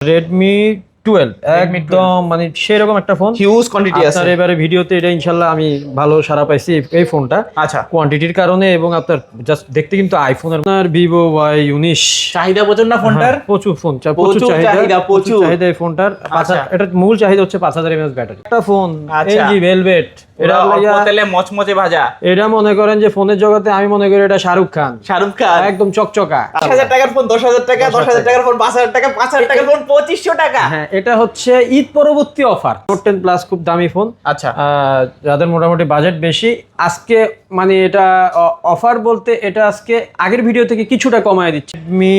Redmi twelve একদম মানে সেরকম একটা ফোন হিউজ কোয়ান্টিটি আছে। এবারে ভিডিওতে এটা ইনশাল্লাহ আমি ভালো সারা পাইছি এই- ফোনটা আচ্ছা। কোয়ান্টিটির কারণে এবং আপনার জাস্ট দেখতে কিন্তু আইফোনের আপনার ভিভো ওয়াই উনিশ। চাহিদা প্রচুর না ফোনটার প্রচুর ফোন প্রচুর চাহিদা প্রচুর। চাহিদা এই ফোনটার আচ্ছা। এটার মূল চাহিদা হচ্ছে পাঁচ হাজার এমএস ব্যাটারি একটা ফোন। এলজি ভেলভেট এটা তেলে মচমচে ভাজা। এটা মনে করেন যে ফোনের জগতে আমি মনে করি এটা শাহরুখ খান। শাহরুখ খান? একদম চকচকা। দশ হাজার টাকার ফোন দশ হাজার টাকা দশ হাজার টাকার ফোন পাঁচ হাজার টাকা পাঁচ হাজার টাকার ফোন পঁচিশশো টাকা। হ্যাঁ এটা হচ্ছে ঈদ পরবর্তী অফার। নোট টেন প্লাস খুব দামি ফোন। আচ্ছা। যাদের মোটামুটি বাজেট বেশি আজকে মানে এটা অফার বলতে এটা আজকে আগের ভিডিও থেকে কিছুটা কমায় দিচ্ছে। মি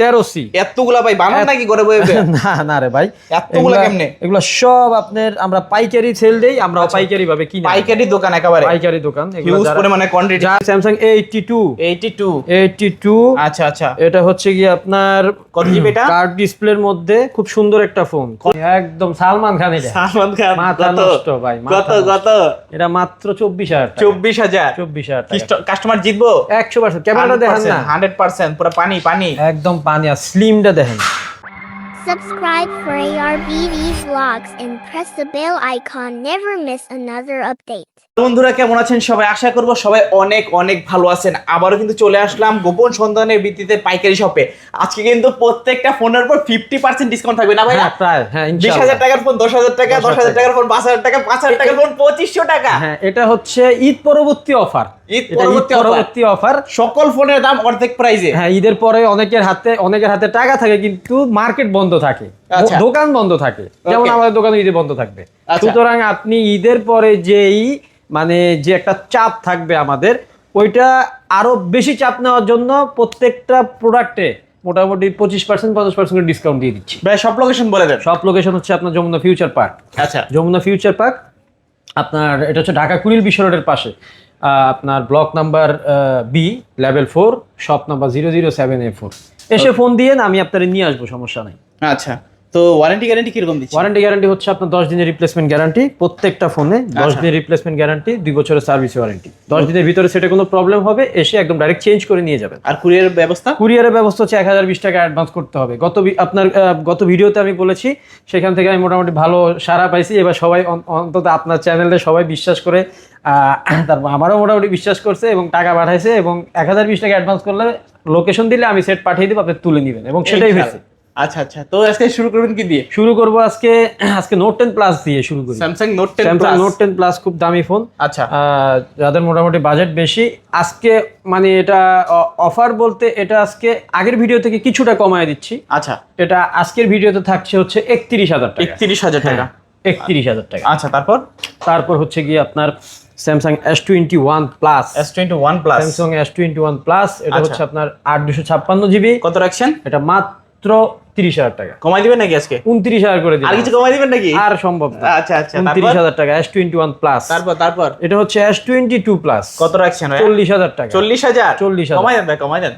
তেরো সি এতগুলা ভাই বানান নাকি করে? না না রে ভাই। এতগুলা কেমনে? এগুলা সব আপনার আমরা পাইকারি সেল দেই আমরা পাইকারি ভাবে কিনি পাইকারি দোকান একেবারে। পাইকারি দোকান হিউজ পরিমাণে quantity Samsung eighty two eighty two eighty two আচ্ছা আচ্ছা। এটা হচ্ছে কি আপনার কত জিবি এটা? কার্ড ডিসপ্লের মধ্যে খুব সুন্দর একটা ফোন একদম সালমান খান এটা। সালমান খান মাথা নষ্ট ভাই, কত কত? এটা মাত্র চব্বিশ হাজার টাকা। চব্বিশ হাজার? চব্বিশ হাজার টাকা। কাস্টমার জিতবো? একশো পার্সেন্ট ক্যামেরাটা দেখেন না। হান্ড্রেড পার্সেন্ট পুরো পানি পানি। একদম পানি আর স্লিমটা দেখেন। Subscribe for ARBV vlogs and press the bell icon. Never miss another update. বন্ধুরা কেমন আছেন সবাই? আশা করব সবাই অনেক অনেক ভালো আছেন। আবারও কিন্তু চলে আসলাম গোপন সন্ধানের ভিত্তিতে পাইকারি শপে। আজকে কিন্তু প্রত্যেকটা ফোনের উপর ফিফটি পার্সেন্ট ডিসকাউন্ট থাকবে না ভাই? হ্যাঁ প্রায় হ্যাঁ বিশ ইনশাআল্লাহ। হাজার টাকার ফোন দশ হাজার টাকা দশ হাজার টাকার ফোন পাঁচ হাজার টাকা পাঁচ হাজার টাকার ফোন পঁচিশশো টাকা। হ্যাঁ এটা হচ্ছে ঈদ পরবর্তী অফার ঈদ পরবর্তী অফার সকল ফোনের দাম অর্ধেক প্রাইজে হ্যাঁ ঈদের পরে অনেকের হাতে অনেকের হাতে টাকা থাকে কিন্তু মার্কেট বন্ধ থাকে। আচ্ছা। দোকান বন্ধ থাকে। যেমন আমাদের দোকান ঈদে বন্ধ থাকবে। আচ্ছা। সুতরাং আপনি ঈদের পরে যেই মানে যে একটা চাপ থাকবে আমাদের ওইটা আরও বেশি চাপ নেওয়ার জন্য প্রত্যেকটা প্রোডাক্টে মোটামুটি পঁচিশ পার্সেন্ট পঞ্চাশ পার্সেন্ট ডিসকাউন্ট দিয়ে দিচ্ছি। ভাই সব লোকেশন বলে দেন। সব লোকেশন হচ্ছে আপনার যমুনা ফিউচার পার্ক আচ্ছা। যমুনা ফিউচার পার্ক আপনার এটা হচ্ছে ঢাকা কুড়িল বিশ্ব রোডের পাশে। আপনার block number B level four shop number zero zero seven A four এসে ফোন দিয়ে আমি আপনার নিয়ে আসব সমস্যা নেই। আচ্ছা। তো ওয়ারেন্টি গ্যারান্টি কীরকম দিচ্ছে ওয়ারেন্টি গ্যারান্টি হচ্ছে আপনার দশ দিনের রিপ্লেসমেন্ট গ্যারান্টি প্রত্যেকটা ফোনে দশ আচ্ছা। দিনের রিপ্লেসমেন্ট গ্যারান্টি দুই বছরের সার্ভিস ওয়ারেন্টি দশ দিনের ভিতরে সেটা কোনো প্রবলেম হবে এসে একদম ডাইরেক্ট চেঞ্জ করে নিয়ে যাবেন। আর কুরিয়ার ব্যবস্থা? কুরিয়ারের ব্যবস্থা হচ্ছে এক হাজার বিশ টাকা অ্যাডভান্স করতে হবে। গত আপনার গত ভিডিওতে আমি বলেছি সেখান থেকে আমি মোটামুটি ভালো সাড়া পাইছি। এবার সবাই অন- অন্তত আপনার চ্যানেলে সবাই বিশ্বাস করে আহ, তারপর আমারও মোটামুটি বিশ্বাস করছে এবং টাকা পাঠাইছে এবং এক হাজার বিশ টাকা অ্যাডভান্স করলে লোকেশন দিলে আমি সেট পাঠিয়ে দিব আপনি তুলে নেবেন এবং সেটাই হয়েছে। আচ্ছা আচ্ছা। তো আজকে শুরু করবেন কি দিয়ে? শুরু করব আজকে আজকে নোট টেন প্লাস দিয়ে শুরু করি। Samsung Note ten Samsung Note ten plus খুব দামি ফোন আচ্ছা। যাদের মোটামুটি বাজেট বেশি আজকে মানে এটা অফার বলতে এটা আজকে আগের ভিডিও থেকে কিছুটা কমায় দিচ্ছি। আচ্ছা। এটা আজকের ভিডিওতে থাকছে হচ্ছে একত্রিশ হাজার টাকা। একত্রিশ হাজার টাকা। একত্রিশ হাজার টাকা। আচ্ছা তারপর? তারপর হচ্ছে গিয়ে আপনার Samsung S twenty one plus S twenty one plus Samsung S twenty one plus এটা আচ্ছা। হচ্ছে আপনার আট দুশো ছাপ্পান্ন জিবি কত রাখছেন? এটা মাত্র তিরিশ হাজার টাকা। কমাই দিবেন নাকি আজকে? উনত্রিশ হাজার করে আর কিছু কমাই দিবেন নাকি? আর সম্ভব না। আচ্ছা আচ্ছা উনত্রিশ তারপর হাজার টাকা এস টোয়েন্টি ওয়ান প্লাস তারপর তারপর? এটা হচ্ছে এস টোয়েন্টি টু প্লাস কত রাখছেন চল্লিশ হাজার টাকা। চল্লিশ হাজার? 40,000 কমাই দেন ভাই কমাই দেন।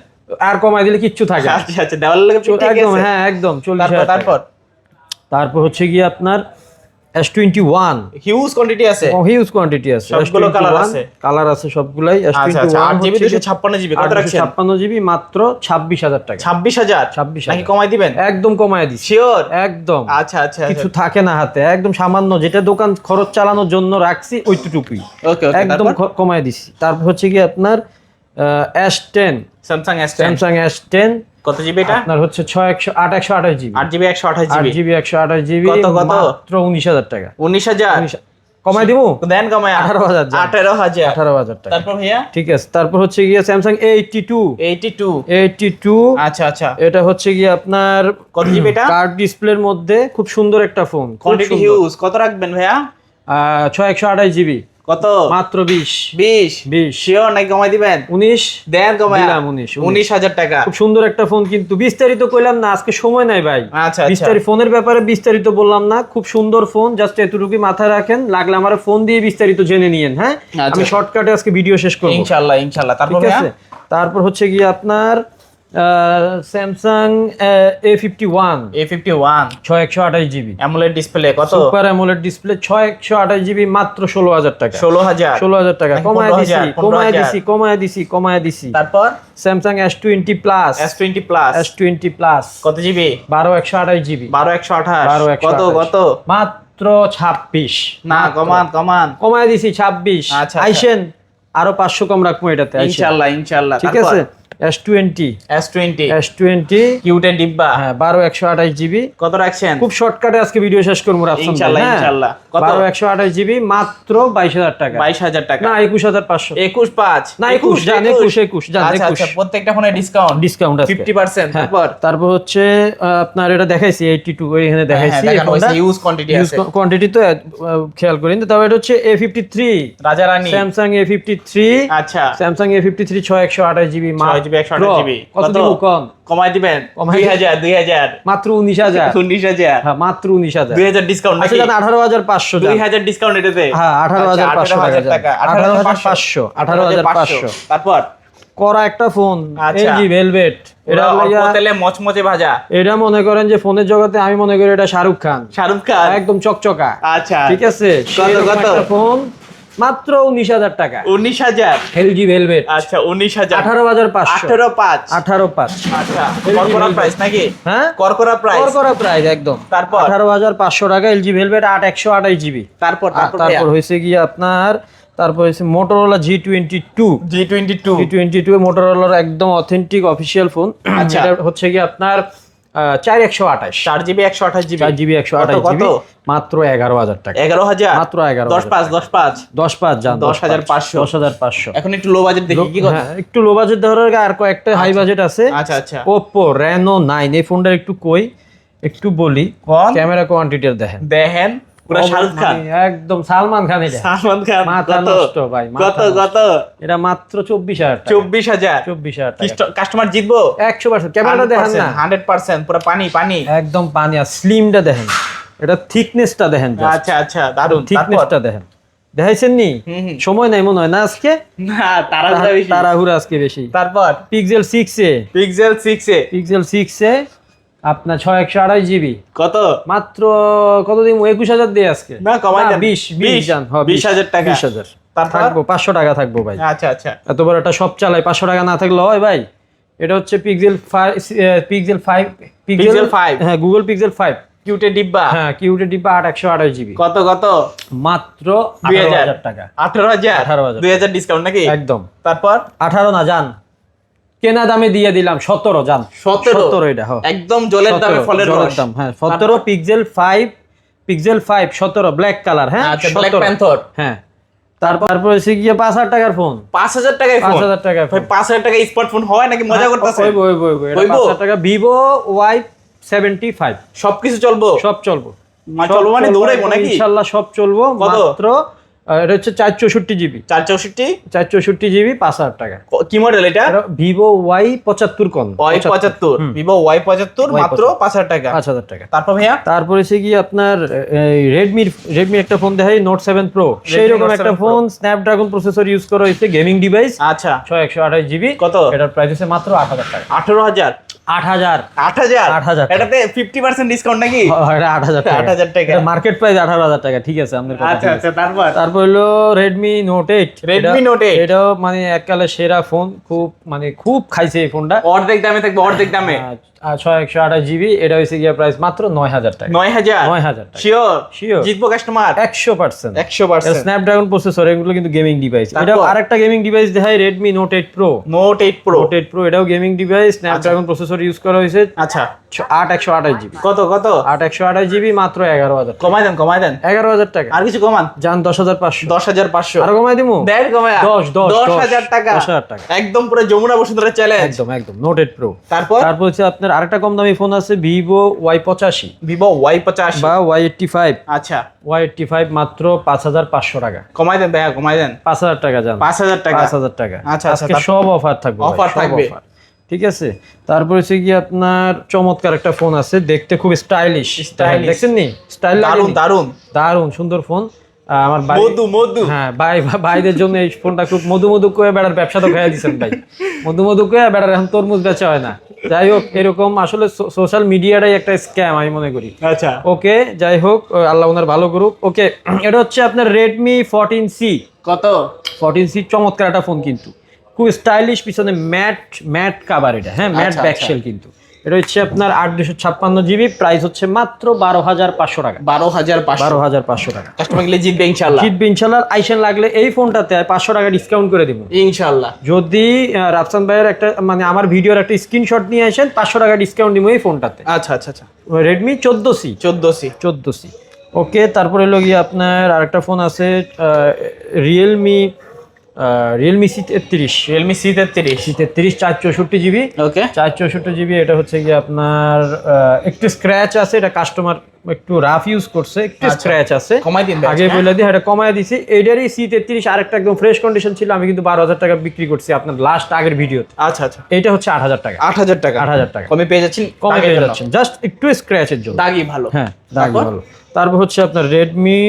আর কমাই দিলে কিচ্ছু থাকে আচ্ছা আচ্ছা দেওয়াল লাগে একদম হ্যাঁ একদম চল্লিশ হাজার তারপর তারপর? তারপর হচ্ছে গিয়ে আপনার S twenty one huge quantity আছে হিউজ কোয়ান্টিটি আছে। সবগুলো colour আছে? কালার আছে সবগুলাই। এস আচ্ছা টোয়েন্টি আচ্ছা ওয়ান আট জিবি দুশো ছাপ্পান্ন জিবি কত রাখছেন? ছাপ্পান্ন জিবি মাত্র ছাব্বিশ হাজার টাকা। ছাব্বিশ হাজার? 26,000 নাকি কমাই দিবেন? একদম কমায় দিচ্ছি। শিওর একদম। আচ্ছা আচ্ছা কিছু থাকে না হাতে। একদম সামান্য যেটা দোকান খরচ চালানোর জন্য রাখছি ওইটুকুই ওকে ওকে একদম কমায় দিছি তারপর হচ্ছে কি আপনার S ten Samsung S ten Samsung S ten কত জিবি এটা? আপনার হচ্ছে ছয় একশো আট একশো আঠাশ জিবি আট জিবি একশো আঠাশ জিবি জিবি একশো আঠাশ জিবি কত, কত? মাত্র উনিশ হাজার টাকা। উনিশ হাজার? উনিশ- কমাই দিব দেন কমায়। 18,000 যান। আঠারো হাজার। আঠারো হাজার টাকা। তারপর ভাইয়া? ঠিক আছে তারপর হচ্ছে গিয়ে Samsung eighty two eighty two eighty two আচ্ছা আচ্ছা। এটা হচ্ছে গিয়ে আপনার কত জিবি এটা? কার্ড ডিসপ্লের মধ্যে খুব সুন্দর একটা ফোন। কোয়ান্টিটি হিউজ কত রাখবেন ভাইয়া? ছয় একশো আঠাশ জিবি কত? মাত্র বিশ। বিশ? বিশ। শিওর নাকি কমাই দিবেন? উনিশ? দেন দিলাম উনিশ, উনিশ। হাজার টাকা। খুব সুন্দর একটা ফোন কিন্তু বিস্তারিত কইলাম না আজকে সময় নাই ভাই। আচ্ছা আচ্ছা। বিস্তারিত ফোনের ব্যাপারে বিস্তারিত বললাম না খুব সুন্দর ফোন জাস্ট এতটুকুই মাথায় রাখেন লাগলে আমার ফোন দিয়ে বিস্তারিত জেনে নিয়েন হ্যাঁ? আচ্ছা। আমি শর্টকাটে আজকে ভিডিও শেষ করব। ইনশাল্লাহ ইনশাল্লাহ। তারপর ঠিক আছে? তারপর হচ্ছে গিয়ে আপনার Samsung A fifty one A fifty one ছয় একশো আঠাশ জিবি। অ্যামোলেড ডিসপ্লে কত? সুপার অ্যামোলেড ডিসপ্লে ছয় একশো আঠাশ জিবি মাত্র ষোলো হাজার টাকা। ষোলো হাজার। ষোলো হাজার টাকা। নাকি কমায় 15,000, দিছি 15,000 কমায় দিছি কমায় দিছি কমায় দিছি। তারপর? Samsung S twenty plus S twenty plus S twenty plus কত জিবি? বারো একশো আঠাশ জিবি। বারো একশো আঠাশ। বারো একশো কত। কত? মাত্র ছাব্বিশ। না কমান কমান। কমায় দিছি ছাব্বিশ। আচ্ছা, আচ্ছা। আইসেন আরও পাঁচশো কম রাখব এটাতে। ইনশাল্লাহ ইনশাল্লাহ। ঠিক আছে? S twenty S twenty S twenty ডিব্বা। হ্যাঁ বারো একশো আঠাশ জিবি। কত রাখছেন? খুব শর্টকাটে আজকে ভিডিও শেষ করব ইনশাল্লাহ, হ্যাঁ? ইনশাল্লাহ। বারো একশো আঠাশ জিবি মাত্র বাইশ হাজার টাকা। বাইশ হাজার টাকা। না একুশ হাজার পাঁচশো। একুশ পাঁচ। না একুশ জান একুশ। একুশ জান আচ্ছা একুশ। আচ্ছা প্রত্যেকটা ফোনে ডিসকাউন্ট ডিসকাউন্ট আছে। ফিফটি পার্সেন্ট তারপর তারপর হচ্ছে আপনার এটা দেখাইছি এইটি টু এখানে দেখাইছি quantity আছে। কোয়ান্টিটি তো খেয়াল করিনি তবে এটা হচ্ছে এ ফিফটি থ্রি রাজা রানী স্যামসাং এ ফিফটি থ্রি আচ্ছা। স্যামসাং এ ফিফটি থ্রি ছয় একশো আঠাশ জিবি 6GB 128 GB কত কত? দিব কম? কমাই দিবেন। দুই হাজার দুই হাজার। মাত্র উনিশ হাজার। উনিশ হাজার। হ্যাঁ মাত্র উনিশ হাজার। দুই হাজার ডিসকাউন্ট আচ্ছা আঠারো হাজার পাঁচশো দুই হাজার ডিসকাউন্ট এটাতে? হ্যাঁ আঠারো হাজার পাঁচশো টাকা আচ্ছা, আঠারো হাজার পাঁচশো আঠারো হাজার পাঁচশো। তারপর? করা একটা ফোন আচ্ছা। LG Velvet. এটা এটা তেলে মচমচে ভাজা। এটা মনে করেন যে ফোনের জগতে আমি মনে করি এটা শাহরুখ খান। শাহরুখ খান? একদম চকচকা। আচ্ছা। ঠিক আছে? কত, কত? ফোন। মাত্র উনিশ হাজার টাকা। উনিশ হাজার? এলজি ভেলভেট আচ্ছা উনিশ হাজার। আঠারো হাজার পাঁচশো। আঠারো পাঁচ। আঠারো পাঁচ। আচ্ছা করকরা প্রাইস নাকি? হ্যাঁ? করকরা প্রাইস প্রাইস একদম। তারপর? আঠারো হাজার পাঁচশো টাকা এলজি ভেলভেট আট একশো আঠাশ জিবি তারপর তারপর হয়েছে গিয়ে আপনার তারপর হয়েছে Motorola G twenty two G twenty two G twenty two মোটরোলার একদম অথেন্টিক অফিসিয়াল ফোন আচ্ছা। হচ্ছে কি আপনার চার একশো আঠাশ। চার জিবি একশো আঠাশ জিবি। চার জিবি একশো আঠাশ জিবি? মাত্র এগারো হাজার টাকা। এগারো হাজার? মাত্র এগারো দশ পাঁচ দশ পাঁচ? দশ পাঁচ যান দশ হাজার পাঁচশো। দশ হাজার পাঁচশো। এখন একটু লো বাজেট দেখি কি কথা? হ্যাঁ, একটু লো বাজেট ধরার আর কয়েকটা হাই বাজেট আছে। আচ্ছা আচ্ছা। ওপো রেনো নাইন এই ফোনটা একটু কই একটু বলি। ক্যামেরা কোয়ান্টিটি দেখেন। দেখেন। পুরো শাহরুখ খান। একদম সালমান খান এটা। সালমান খান মাথা কত? নষ্ট ভাই, কত কত? এটা মাত্র চব্বিশ হাজার টাকা। চব্বিশ হাজার? চব্বিশ হাজার টাকা। কাস্টমার জিতবো? একশো পার্সেন্ট। ক্যামেরাটা দেখেন না। হান্ড্রেড পার্সেন্ট পুরো পানি পানি। একদম পানি আর স্লিমটা দেখেন। এটা থিকনেসটা দেখেন আচ্ছা আচ্ছা দারুণ থিকনেসটা দেখেন। দেখাইছেন নি। সময় নাই মনে হয়। না আজকে? না বেশি। তাড়াহুড়া আজকে বেশি। তারপর? Pixel six A Pixel six A Pixel six A আপনার ছয় একশো আড়াই জিবি। কত? মাত্র কত দিন একুশ হাজার দিয়ে আজকে। না, কমাই। বিশ বিশ হ্যাঁ, বিশ হাজার টাকা। বিশ হাজার? থাকব পাঁচশো টাকা থাকব ভাই। আচ্ছা আচ্ছা। এত বড় একটা সব চালাই পাঁচশো টাকা না থাকলে হয় ভাই। এটা হচ্ছে Pixel five Pixel five Pixel five। হ্যাঁ গুগল পিক্সেল ফাইভ কিউটে ডিব্বা? হ্যাঁ কিউটে ডিব্বা আট একশো আঠাশ জিবি। কত কত? মাত্র দুই হাজার। হাজার টাকা। আঠারো হাজার? 18,000 দুই হাজার ডিসকাউন্ট নাকি? একদম। তারপর? আঠারো না জান। কেনা দামে দিয়ে দিলাম সতেরো জান। সতেরো? এটা একদম জলের দামে ফলের জলের দাম হ্যাঁ সতেরো পিক্সেল ফাইভ পিক্সেল ফাইভ সতেরো ব্ল্যাক কালার হ্যাঁ আচ্ছা ব্ল্যাক 17 প্যান্থর হ্যাঁ তারপর তারপর এসে গিয়ে পাঁচ হাজার টাকার ফোন পাঁচ হাজার টাকায় পাঁচ হাজার ফোন পাঁচ হাজার টাকা স্মার্টফোন হয় নাকি মজা করতেছে? হইব হইব এটা হইবো? পাঁচ হাজার টাকা। ভিভো ওয়াই সেভেন্টি ফাইভ সবকিছু চলবো? সব চলবো। চলবো মানে দৌড়াইবো নাকি? ইনশাল্লাহ সব চলবো মাত্র এটা হচ্ছে চার চৌষট্টি জিবি। চার চৌষট্টি? চার চৌষট্টি জিবি পাঁচ হাজার টাকা। কি মডেল এটা? ভিভো ওয়াই পঁচাত্তর কন ওয়াই পঁচাত্তর। ভিভো ওয়াই পঁচাত্তর মাত্র পাঁচ হাজার টাকা। পাঁচ হাজার টাকা। তারপর ভাইয়া? তারপরে সে গিয়ে আপনার রেডমির রেডমির একটা ফোন দেখাই নোট সেভেন প্রো সেই রকম একটা ফোন স্ন্যাপড্রাগন প্রসেসর ইউজ করা হয়েছে গেমিং ডিভাইস আচ্ছা। ছয় একশো আঠাশ জিবি। কত? এটার প্রাইস হচ্ছে মাত্র আট হাজার টাকা। আঠারো হাজার। আট হাজার। আট হাজার? আট হাজার এটাতে ফিফটি পার্সেন্ট ডিসকাউন্ট নাকি? আট হাজার টাকা। 8,000 টাকা। মার্কেট প্রাইস আঠারো হাজার টাকা ঠিক আছে আমাদের আচ্ছা আচ্ছা তারপর? তারপর হলো Redmi Note eight Redmi Note 8 এটাও মানে এককালে সেরা ফোন খুব মানে খুব খাইছে এই ফোনটা অর্ধেক দামে থাকবে অর্ধেক দামে। আর ছয় একশো আঠাশ জিবি এটা হয়েছে গিয়ে প্রাইস মাত্র নয় হাজার টাকা। নয় হাজার? নয় হাজার টাকা। শিওর জিতবো কাস্টমার একশো পার্সেন্ট। একশো পার্সেন্ট। স্ন্যাপড্রাগন প্রসেসর এগুলো কিন্তু গেমিং ডিভাইস এটা আরেকটা গেমিং ডিভাইস দেখায় Redmi Note eight Pro Note eight Pro Note eight Pro এটাও gaming device Snapdragon processor use করা হয়েছে আচ্ছা। আট একশো আঠাশ জিবি। কত কত? আট একশো আঠাশ জিবি মাত্র এগারো হাজার কমাই দেন কমাই দেন। এগারো হাজার টাকা। আর কিছু কমান? যান দশ হাজার পাঁচশো। দশ হাজার পাঁচশো। আরও কমাই দিবো দেড় দশ, দশ, দশ দশ। হাজার টাকা। দশ হাজার টাকা। একদম পুরো যমুনা বসুন্ধরা চ্যালেঞ্জ একদম একদম। নোট এইট প্রো তারপর? তারপর হচ্ছে আপনার আরেকটা কম দামি ফোন আছে ভিভো ওয়াই পঁচাশি। ভিভো ওয়াই পঁচাশ। বা ওয়াই এইটটি ফাইভ আচ্ছা। ওয়াই এইটটি ফাইভ মাত্র পাঁচ হাজার পাঁচশো টাকা। কমাই দেন দেখা কমাই দেন। পাঁচ হাজার টাকা যান পাঁচ হাজার টাকা। পাঁচ হাজার টাকা। আচ্ছা, আচ্ছা, আজকে সব অফার থাকবে অফার থাকবে। ঠিক আছে? তারপর হচ্ছে কি আপনার চমৎকার একটা ফোন আছে দেখতে খুব স্টাইলিশ। দেখছেন নি স্টাইল দারুণ দারুণ দারুণ সুন্দর ফোন আমার মধু মধু। হ্যাঁ ভাই ভাইদের জন্য এই ফোনটা খুব মধু মধু করে বেড়ার ব্যবসা তো খেয়ে দিচ্ছেন ভাই। মধু মধু করে বেড়ার এখন তরমুজ বেচা হয় না। যাই হোক এরকম আসলে সোশ্যাল মিডিয়াটাই একটা স্ক্যাম আমি মনে করি। আচ্ছা। ওকে যাই হোক আল্লাহ ওনার ভালো করুক। ওকে এটা হচ্ছে আপনার রেডমি ফোরটিন সি কত? ফোরটিন সি চমৎকার একটা ফোন কিন্তু। খুব স্টাইলিশ পিছনে ম্যাট ম্যাট কাভার এটা হ্যাঁ ম্যাট আচ্ছা, ব্যাকশেল কিন্তু। এটা হচ্ছে আপনার আট দুশো ছাপ্পান্ন জিবি প্রাইস হচ্ছে মাত্র বারো হাজার পাঁচশো টাকা। বারো হাজার বারো হাজার পাঁচশো টাকা। কাস্টমার গেলে জিতবে ইনশাল্লাহ জিতবে ইনশাল্লাহ আইসেন লাগলে এই ফোনটাতে পাঁচশো টাকা ডিসকাউন্ট করে দিব। ইনশাল্লাহ যদি রাফসান ভাইয়ের একটা মানে আমার ভিডিওর একটা স্ক্রিনশট নিয়ে আসেন পাঁচশো টাকা ডিসকাউন্ট দিব এই ফোনটাতে। আচ্ছা আচ্ছা আচ্ছা। রেডমি চোদ্দ সি। চোদ্দ সি। চোদ্দ সি। ওকে তারপরে হলো গিয়ে আপনার আরেকটা ফোন আছে রিয়েলমি রিয়েলমি সি তেত্রিশ রিয়েলমি সি তেত্রিশ। সি তেত্রিশ চার চৌষট্টি জিবি। ওকে চার চৌষট্টি জিবি এটা হচ্ছে গিয়ে আপনার একটু স্ক্র্যাচ আছে এটা কাস্টমার একটু রাফ ইউজ করছে একটু স্ক্র্যাচ আছে। কমাই দিন আগে হ্যাঁ? বলে দিই এটা কমায় দিছি। এইটারই সি তেত্রিশ আরেকটা একদম ফ্রেশ কন্ডিশন ছিল আমি কিন্তু বারো হাজার টাকা বিক্রি করছি আপনার লাস্ট আগের ভিডিওতে আচ্ছা আচ্ছা। এইটা হচ্ছে আট হাজার টাকা। আট হাজার টাকা। আট হাজার টাকা। কমে পেয়ে যাচ্ছেন কমে পেয়ে যাচ্ছেন। জাস্ট একটু স্ক্র্যাচের জন্য। দাগই ভালো। হ্যাঁ দাগ? ভালো। তারপর হচ্ছে আপনার রেডমি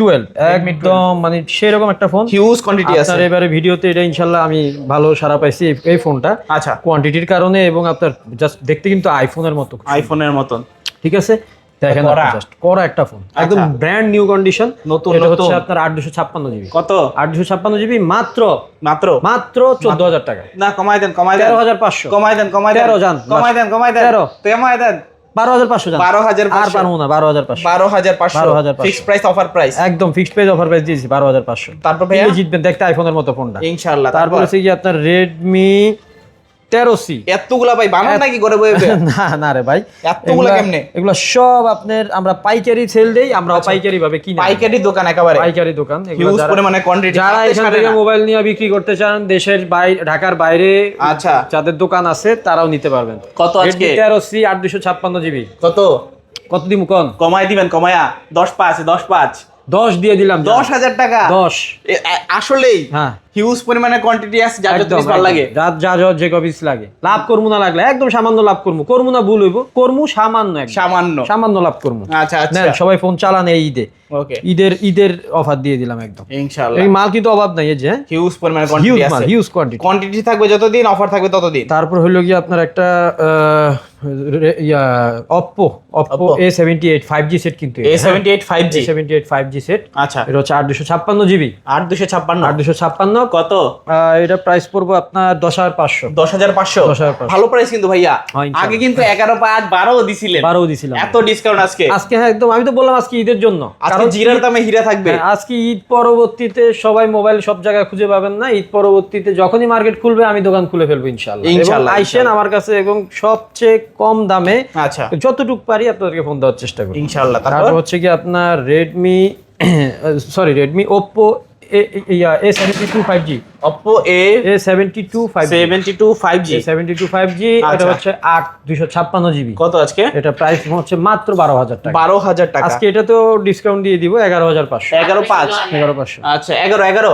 টুয়েলভ একদম মানে সেরকম একটা ফোন হিউজ কোয়ান্টিটি আছে। আপনার এবারে ভিডিওতে এটা ইনশাল্লাহ আমি ভালো সারা পাইছি এই- এই ফোনটা আচ্ছা। কোয়ান্টিটির কারণে এবং আপনার জাস্ট দেখতে কিন্তু আইফোনের মতো। আইফোনের মতন। ঠিক আছে? দেখেন জাস্ট করা একটা ফোন একদম। ব্র্যান্ড নিউ কন্ডিশন নতুন, এটা হচ্ছে আপনার আট দুশো ছাপ্পান্ন জিবি কত? আট দুশো ছাপ্পান্ন জিবি মাত্র। মাত্র? মাত্র চোদ্দ হাজার টাকা। না কমাই দেন কমাই দেন। তেরো হাজার পাঁচশো। কমাই দেন কমাই দেন। কমাই দেন কমাই দেন। তেরো। কমাই দেন। বারো হাজার পাঁচশো বারো হাজার আর পাঁচশো পারব না বারো হাজার পাঁচশো। বারো হাজার পাঁচশো। 12,500 ফিক্সড প্রাইস অফার প্রাইস একদম ফিক্সড অফার প্রাইস দিয়েছি বারো হাজার পাঁচশো। তারপর জিতবেন দেখতে আইফোনের মতো ফোনটা ইনশাল্লাহ তারপর? হচ্ছে যে আপনার রেডমি তেরো সি এতগুলা ভাই বানান নাকি করে না না রে ভাই। এতগুলা কেমনে? এগুলা সব আপনার আমরা পাইকারি সেল দেই আমরা পাইকারি ভাবে কিনে। পাইকারি দোকান একেবারে। পাইকারি দোকান এগুলা যারা- পরিমাণে কোয়ান্টিটি যারা এখান থেকে মোবাইল নিয়ে বিক্রি করতে চান দেশের বাইরে ঢাকার বাইরে আচ্ছা। যাদের দোকান আছে তারাও নিতে পারবেন। কত আজকে? তেরো সি আট দুশো ছাপ্পান্ন জিবি। কত? কত দিম কন? কমাই দিবেন কমায়া। দশ পাঁচ দশ পাঁচ দশ দিয়ে দিলাম দশ হাজার টাকা। দশ। আসলেই হ্যাঁ। হিউজ পরিমাণে কোয়ান্টিটি আছে যার যত ভালো লাগে। যা যা যা যে কপিস লাগে। লাভ করব না লাগলে একদম সামান্য লাভ করব করব না ভুল হইব করব সামান্য। সামান্য। সামান্য লাভ করব আচ্ছা আচ্ছা। সবাই ফোন চালান এই ঈদে। ওকে ঈদের ঈদের অফার দিয়ে দিলাম একদম। ইনশাআল্লাহ। এই মাল কিন্তু অভাব নাই এই যে হিউজ পরিমাণে কোয়ান্টিটি আছে। হিউজ কোয়ান্টিটি কোয়ান্টিটি থাকবে যতদিন অফার থাকবে ততদিন। তারপর হলো কি আপনার একটা Oppo Oppo। A seventy eight five G set কিন্তু A seventy eight five G seventy eight five G set আচ্ছা। এটা হচ্ছে আট দুশো ছাপ্পান্ন জিবি। আট দুশো ছাপ্পান্ন। আট দুশো ছাপ্পান্ন। কত? এটা প্রাইস পড়ব আপনার দশ হাজার পাঁচশো। দশ হাজার পাঁচশো? 10,500 ভালো প্রাইস কিন্তু ভাইয়া। হ্যাঁ, আগে কিন্তু এগারো পাঁচ বারো দিছিলেন। দিছিলাম। এত ডিসকাউন্ট আজকে। আজকে হ্যাঁ একদম আমি তো বললাম আজকে ঈদের জন্য। আজকে জিরার দামে হীরা থাকবে। হ্যাঁ, আজকে ঈদ পরবর্তীতে সবাই মোবাইল সব জায়গায় খুঁজে পাবেন না। ঈদ পরবর্তীতে যখনই মার্কেট খুলবে আমি দোকান খুলে ফেলব ইনশাল্লাহ। আইসেন আমার কাছে এবং সবচেয়ে কম দামে আচ্ছা। যতটুকু পারি আপনাদেরকে ফোন দেওয়ার চেষ্টা করি ইনশাআল্লাহ তারপর? হচ্ছে কি আপনার Redmi sorry Redmi Oppo A seventy two five G Oppo A A seventy two five seventy two five G seventy two five G এটা আচ্ছা। হচ্ছে আট ছাপ্পান্ন জিবি কত আজকে? এটা প্রাইস হচ্ছে মাত্র বারো হাজার টাকা। বারো হাজার টাকা। আজকে এটা তো ডিসকাউন্ট দিয়ে দিব এগারো হাজার পাঁচশো। এগারো পাঁচ। এগারো পাঁচশো। আচ্ছা এগারো এগারো?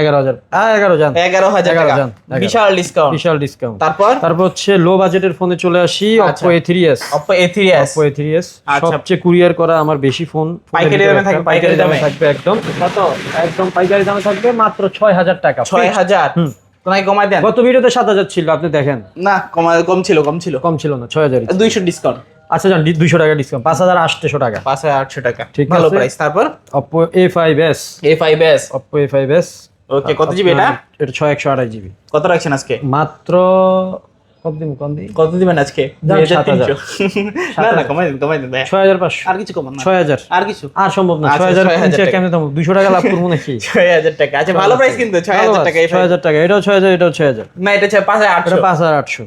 এগারো হাজার। এগারো জান এগারো হাজার এগারো টাকা। যান, এগারো। বিশাল ডিসকাউন্ট বিশাল ডিসকাউন্ট তারপর? তারপর হচ্ছে লো বাজেটের ফোনে চলে আসি আচ্ছা। Oppo A three S Oppo A three S Oppo A three S আচ্ছা। সবচেয়ে কুরিয়ার করা আমার বেশি ফোন পাইকারি দামে থাকবে, পাইকারি দামে। থাকবে একদম। কত? একদম পাইকারি দামে থাকবে মাত্র ছয় হাজার টাকা। ছয় হাজার? কমাই দেন? গত ভিডিওতে সাত হাজার ছিল আপনি দেখেন। না কমা কম ছিল কম ছিল। কম ছিল না ছয় হাজার দুইশো ডিসকাউন্ট আচ্ছা জান দুইশো টাকা ডিসকাউন্ট পাঁচ হাজার আটশো টাকা। পাঁচ হাজার আটশো টাকা। ঠিক ভালো। প্রাইস তারপর? Oppo A five S A five S Oppo A five S okay কত জিবি এটা? এটা ছয় একশো আঠাশ জিবি কত রাখছেন আজকে? মাত্র কত দিন কম দিই? কত দিবেন আজকে। না না কমাই দেন কমাই দেন। ছয় হাজার পাঁচশো। আর কিছু কমান না। ছয় হাজার। আর কিছু? আর সম্ভব না আচ্ছা, ছয় হাজার 6,000 টাকা। কেমন দাম দুশো টাকা লাভ করব নাকি? ছয় হাজার টাকা। আচ্ছা ভালো প্রাইস কিন্তু ছয় হাজার টাকা ছয় হাজার টাকা। এটাও ছয় হাজার এটাও ছয় হাজার। না এটা ছয় পাঁচ হাজার আটশো। পাঁচ হাজার আটশো।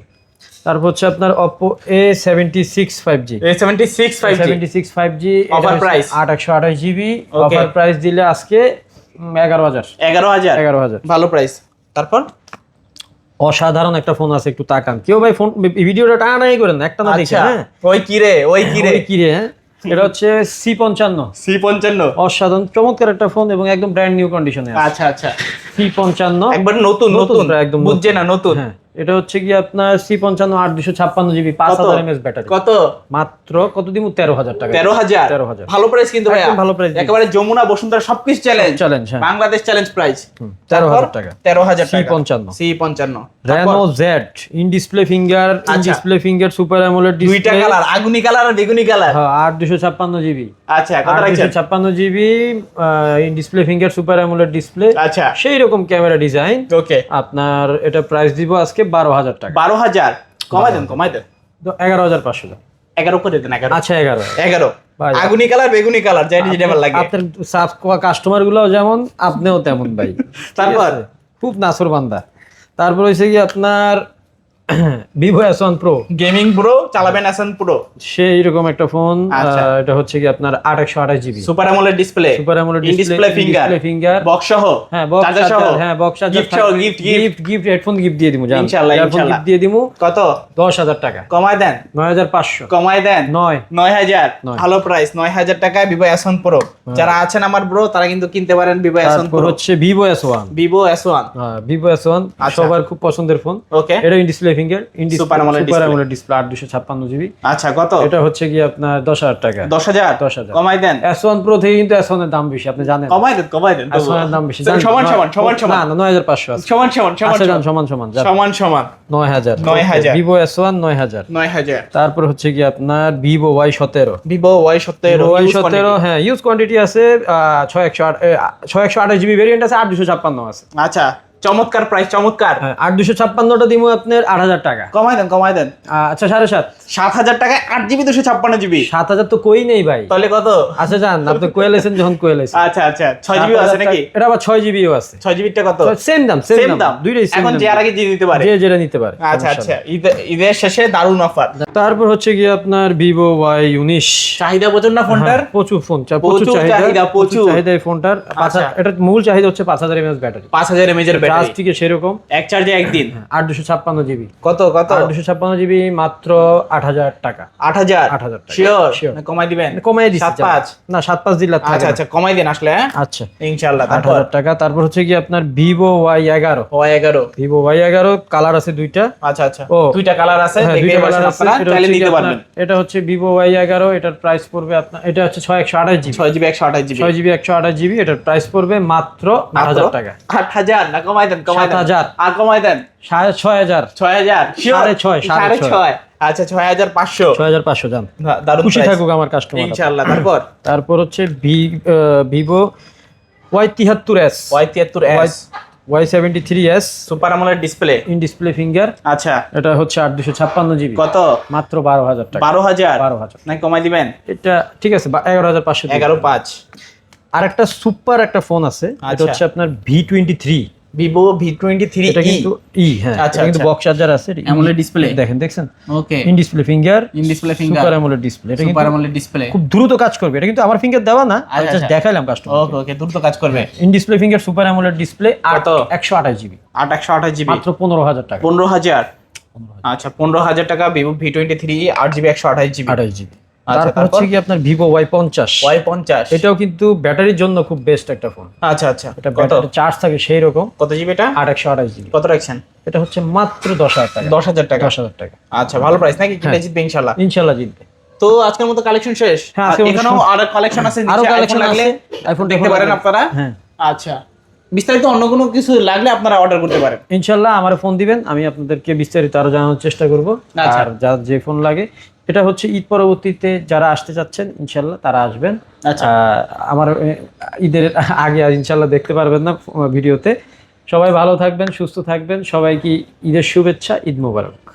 তারপর হচ্ছে আপনার Oppo A seventy six five G A seventy six five G seventy six five G? আট একশো আঠাশ জিবি Okay. অফার প্রাইস দিলে আজকে এগারো হাজার। এগারো হাজার? এগারো হাজার। ভালো প্রাইস তারপর? অসাধারণ একটা ফোন আছে একটু তাকান। কেউ ভাই ফোন ভিডিওটা টানাই করেন একটা না দেখে আচ্ছা হ্যাঁ? ওই কিরে ওই কিরে। ওই কি রে হ্যাঁ? এটা হচ্ছে সি পঞ্চান্ন। সি পঞ্চান্ন। অসাধারণ চমৎকার একটা ফোন এবং একদম ব্র্যান্ড নিউ কন্ডিশনে আচ্ছা আচ্ছা। সি পঞ্চান্ন। একবার নতুন নতুন একদম বুঝছে না নতুন। হ্যাঁ। এটা হচ্ছে কি আপনার সি পঞ্চান্ন আট দুশো ছাপ্পান্ন জিবি পাঁচ? হাজার এমএস ব্যাটারি কত? মাত্র কত দিব? তেরো হাজার টাকা। তেরো হাজার? 13,000 ভালো প্রাইস কিন্তু ভালো দিচ্ছি। একেবারে যমুনা বসুন্ধরা সবকিছু challenge challenge Bangladesh challenge price তেরো হাজার টাকা। তেরো হাজার টাকা। C55 সি পঞ্চান্ন। Reno Z in display finger in. Display finger super AMOLED দুইটা কালার আগুনি কালার আর বেগুনি কালার হ্যাঁ আট দুশো ছাপ্পান্ন জিবি আচ্ছা কত রাখছেন? ছাপ্পান্ন GB in display finger super AMOLED display আচ্ছা। সেই রকম ক্যামেরা ডিজাইন ওকে আপনার এটা প্রাইস দিব আজকে বারো হাজার টাকা। বারো হাজার? কমাই দেন কমাই দেন। তো এগারো হাজার পাঁচশো। এগারো করে দেন এগারো। আচ্ছা এগারো। এগারো। আগুনি কালার বেগুনি কালার যাই যেটা লাগে। আপনার সাফ কাস্টমারগুলো যেমন আপনিও তেমন ভাই। তারপর? খুব নাসর বান্দা। তারপর হয়েছে কি আপনার Vivo S one Pro gaming Pro চালাবেন আসান প্রো সেই রকম একটা ফোন আচ্ছা। এটা হচ্ছে কি আপনার আট একশো আঠাশ GB super AMOLED display super AMOLED display finger finger box সহ। হ্যাঁ বক্স সহ। হ্যাঁ বক্স গিফট সহ gift gift gift headphone gift দিয়ে দিমু ইনশাআল্লাহ, ইনশাআল্লাহ। গিফট দিয়ে দিমু কত? দশ হাজার টাকা। কমায় দেন। নয় হাজার পাঁচশো। কমায় দেন। নয়। নয় হাজার। নয়। ভালো প্রাইস নয় হাজার টাকায় ভিভো এস ওয়ান প্রো যারা আছেন আমার ব্রো তারা কিন্তু কিনতে পারেন ভিভো এস ওয়ান প্রো হচ্ছে Vivo S one Vivo S one হ্যাঁ ভিভো এস ওয়ান। সবার খুব পছন্দের ফোন ওকে এটা display finger super AMOLED display আট দুশো ছাপ্পান্ন জিবি আচ্ছা কত? এটা হচ্ছে কি আপনার দশ হাজার টাকা। দশ হাজার? দশ হাজার। কমাই দেন। এস ওয়ান প্রো থেকে কিন্তু এস ওয়ানের দাম বেশি আপনি জানেন। কমাই দেন কমাই দেন এস ওয়ানের দাম বেশি? সমান সমান সমান সমান। না নয় হাজার পাঁচশো আছে। সমান সমান সমান আচ্ছা সমান। সমান সমান সমান সমান। নয় হাজার। নয় হাজার। ভিভো এস নয় হাজার। তারপর হচ্ছে কি আপনার ভিভো ওয়াই সতেরো। ভিভো ওয়াই সত্তর ওয়াই সতেরো হ্যাঁ ইউজ কোয়ান্টিটি আছে আহ, ছয় একশো আট এ, ছয় একশো আঠাশ জিবি ভেরিয়েন্ট আছে আট দুশো ছাপ্পান্ন আছে। আচ্ছা। চমৎকার প্রাইস চমৎকার। হ্যাঁ আট দুশো ছাপ্পান্নটা দিব আপনার আট হাজার টাকা। কমাই দেন কমাই দেন। আচ্ছা সাড়ে সাত। সাত হাজার টাকায় আট জিবি দুশো ছাপ্পান্ন জিবি সাত হাজার তো কই নেই ভাই। তাহলে কত? আচ্ছা যান আপনি কোয়েল এসেন যখন কোয়েল এসেন আচ্ছা আচ্ছা ছয় জিবি আছে নাকি? এটা আবার ছয় জিবিও আছে। ছয় জিবিটা কত? সেম দাম সেম দাম। দুইটাই সেম এখন যে আর আগে দিয়ে দিতে পারে। যে যেটা নিতে পারে আচ্ছা আচ্ছা ঈদে- ঈদের শেষে দারুণ অফার তারপর হচ্ছে কি আপনার ভিভো ওয়াই উনিশ। চাহিদা বোঝেন না ফোনটার? প্রচুর ফোন চা- প্রচুর প্রচুর চাহিদা। প্রচুর। চাহিদা এই ফোনটার পাঁচ আচ্ছা। হাজার- এটার মূল চাহিদা হচ্ছে পাঁচ হাজার এমএস ব্যাটারি পাঁচ হাজার এমএজ এর চার্জ থেকে সেরকম। এক চার্জে একদিন। আট দুশো ছাপ্পান্ন জিবি। কত কত? আট দুশো ছাপ্পান্ন জিবি মাত্র আট হাজার টাকা। আট হাজার? 8,000 টাকা। শিওর কমাই দিবেন? কমাই দিচ্ছি সাত পাঁচ? না সাত পাঁচ দিলে আচ্ছা আচ্ছা কমাই দিন আসলে হ্যাঁ? আচ্ছা। ইনশাল্লাহ আট হাজার টাকা। তারপর হচ্ছে কি আপনার ভিভো ওয়াই এগারো। ও এগারো। ভিভো ওয়াই এগারো কালার আছে দুইটা। আচ্ছা আচ্ছা। ও। দুইটা কালার আছে হ্যাঁ, দুইটা কালার আছে এটা চাইলে হচ্ছে নিতে পারবেন। এটা হচ্ছে ভিভো ওয়াই এগারো এটার প্রাইস পড়বে আপনার এটা হচ্ছে ছয় একশো আঠাশ জিবি। ছয় জিবি একশো আঠাশ জিবি। ছয় জিবি একশো আঠাশ জিবি এটার প্রাইস পড়বে মাত্র আট হাজার টাকা। আট হাজার না কমাই দেন কমাই দেন। আর কমাই দেন। ছয় হাজার। ছয় হাজার? সাড়ে ছয়, সাড়ে ছয়। আচ্ছা ছয় হাজার পাঁচশো। ছয় হাজার পাঁচশো যান খুশি। থাকুক আমার কাস্টমার ইনশাল্লাহ তারপর? তারপর হচ্ছে ভিভো ওয়াই তিহাত্তর এস। ওয়াই তিয়াত্তর S. Y seventy three S. Super আমলের ডিসপ্লে ইন ডিসপ্লে ফিঙ্গার আচ্ছা। এটা হচ্ছে আট দুশো ছাপ্পান্ন জিবি। কত? মাত্র বারো হাজার টাকা। বারো হাজার? বারো হাজার। না কমাই দিবেন? এটা ঠিক আছে এগারো হাজার পাঁচশো। এগারো পাঁচ। আর একটা সুপার একটা ফোন আছে। এটা আচ্ছা। হচ্ছে আপনার V twenty three. Vivo V twenty three এটা কিন্তু ই হ্যাঁ আচ্ছা, কিন্তু আচ্ছা। বক্স চার্জার আছে এটা AMOLED display? দেখেন দেখছেন? Okay in display finger in display finger super AMOLED display এটা সুপার আমলের ডিসপ্লে খুব দ্রুত কাজ করবে এটা কিন্তু আমার ফিঙ্গার দেওয়া না আমি আচ্ছা, জাস্ট আচ্ছা। দেখাইলাম কাস্টমার ওকে ওকে দ্রুত কাজ করবে। In display finger super AMOLED display কত? একশো আঠাশ জিবি আট একশো আঠাশ জিবি মাত্র পনেরো হাজার টাকা। পনেরো হাজার? আচ্ছা পনেরো হাজার টাকা ভিভো ভি টোয়েন্টি থ্রি আট জিবি একশো আঠাশ জিবি আঠাশ জিবি আচ্ছা, তারপর হচ্ছে কি আপনার ভিভো ওয়াই পঞ্চাশ। ওয়াই পঞ্চাশ। এটাও কিন্তু ব্যাটারির জন্য খুব বেস্ট একটা ফোন আচ্ছা আচ্ছা। এটা কত? ব্যাটারি চার্জ থাকে সেই রকম কত জিবি এটা? আট একশো আঠাশ জিবি কত রাখছেন? এটা হচ্ছে মাত্র দশ হাজার টাকা। দশ হাজার টাকা? দশ হাজার টাকা। আচ্ছা ভালো প্রাইস নাকি? কিনতে হ্যাঁ। জিতবে ইনশাল্লাহ ইনশাল্লাহ জিতবে। তো আজকের মতো কালেকশন শেষ? হ্যাঁ, এখানেও। আর কালেকশন আছে আরও কালেকশন লাগলে আইফোন দেখতে পারেন আপনারা। হ্যাঁ। আচ্ছা। বিস্তারিত অন্য কোনো কিছু লাগলে আপনারা অর্ডার করতে পারেন। ইনশাল্লাহ আমার ফোন দিবেন আমি আপনাদেরকে বিস্তারিত আরও জানানোর চেষ্টা করব। আচ্ছা। আর যার যে ফোন লাগে এটা হচ্ছে ঈদ পরবর্তীতে যারা আসতে চাচ্ছেন ইনশাল্লাহ তারা আসবেন। আচ্ছা। আমার ঈদের আগে আর ইনশাল্লাহ দেখতে পারবেন না ভিডিওতে। সবাই ভালো থাকবেন সুস্থ থাকবেন। সবাইকে ঈদের শুভেচ্ছা ঈদ মোবারক।